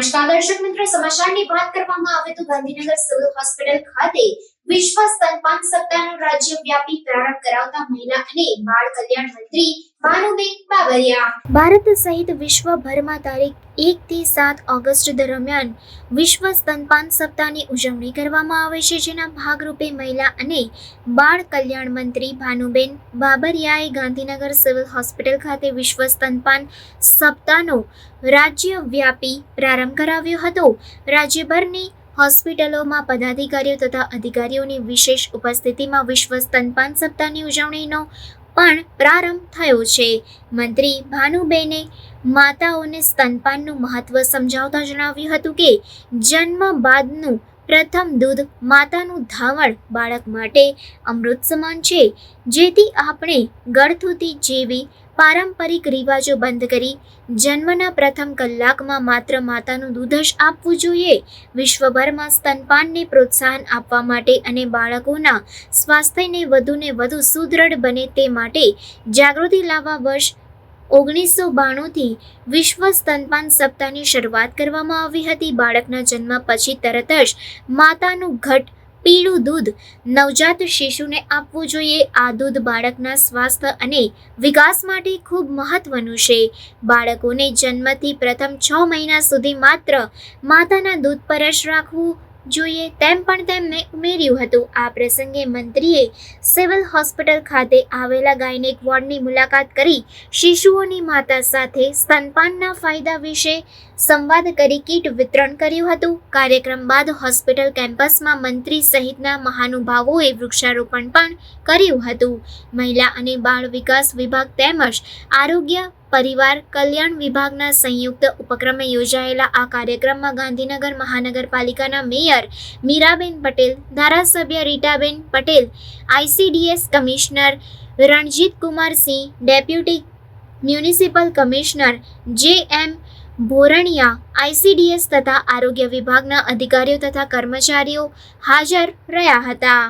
નમસ્કાર દર્શક મિત્રો સમાચારની વાત કરવામાં આવે તો ગાંધીનગર સિવિલ હોસ્પિટલ ખાતે વિશ્વ સ્તનપાન સપ્તાહનો રાજ્યવ્યાપી પ્રારંભ કરાવતા મહિલા અને બાળ કલ્યાણ મંત્રી ભારત સહિત વિશ્વભરમાં તારીખ એક થી સાત ઓગસ્ટ દરમિયાન વિશ્વ સ્તનપાન સપ્તાહની ઉજવણી કરવામાં આવે છે, જેના ભાગરૂપે મહિલા અને બાળ કલ્યાણ મંત્રી ભાનુબેન બાબરિયાએ ગાંધીનગર સિવિલ હોસ્પિટલ ખાતે વિશ્વ સ્તનપાન સપ્તાહનો રાજ્યવ્યાપી પ્રારંભ કરાવ્યો હતો. રાજ્યભરની હોસ્પિટલોમાં પદાધિકારીઓ તથા અધિકારીઓની વિશેષ ઉપસ્થિતિમાં વિશ્વ સ્તનપાન સપ્તાહની ઉજવણીનો પણ પ્રારંભ થયો છે. મંત્રી ભાનુબેને માતાઓને સ્તનપાનનું મહત્વ સમજાવતા જણાવ્યું હતું કે, જન્મ બાદનું પ્રથમ દૂધ માતાનું ધાવણ બાળક માટે અમૃત સમાન છે, જેથી આપણે ગળથૂતી જેવી પારંપરિક રિવાજો બંધ કરી જન્મના પ્રથમ કલાકમાં માત્ર માતાનું દૂધ જ આપવું જોઈએ. વિશ્વભરમાં સ્તનપાનને પ્રોત્સાહન આપવા માટે અને બાળકોના સ્વાસ્થ્યને વધુને વધુ સુદૃઢ બને તે માટે જાગૃતિ લાવવા વર્ષ ઓગણીસો બાણુંથી વિશ્વ સ્તનપાન સપ્તાહની શરૂઆત કરવામાં આવી હતી. બાળકના જન્મ પછી તરત જ માતાનું ઘટ, પીળું દૂધ, નવજાત શિશુને આપવું જોઈએ. આ દૂધ બાળકના સ્વાસ્થ્ય અને વિકાસ માટે ખૂબ મહત્વનું છે. બાળકોને જન્મથી પ્રથમ છ મહિના સુધી માત્ર માતાના દૂધ પર જ રાખવું જોઈએ તેમ પણ તેમણે ઉમેર્યું હતું. આ પ્રસંગે મંત્રીએ સિવિલ હોસ્પિટલ ખાતે આવેલા ગાયનેક વોર્ડની મુલાકાત કરી શિશુઓની માતા સાથે સ્તનપાનના ફાયદા વિશે સંવાદ કરી કીટ વિતરણ કર્યું હતું. કાર્યક્રમ બાદ હોસ્પિટલ કેમ્પસમાં મંત્રી સહિતના મહાનુભાવોએ વૃક્ષારોપણ પણ કર્યું હતું. મહિલા અને બાળ વિકાસ વિભાગ તેમજ આરોગ્ય પરિવાર કલ્યાણ વિભાગના સંયુક્ત ઉપક્રમે યોજાયેલા આ કાર્યક્રમમાં ગાંધીનગર મહાનગરપાલિકાના મેયર મીરાબેન પટેલ, ધારાસભ્ય Ritaben Patel ICDS commissioner Ranjit Kumar deputy municipal commissioner J M Bhoraniya ICDS તથા આરોગ્ય વિભાગના અધિકારીઓ તથા કર્મચારીઓ હાજર રહ્યા હતા.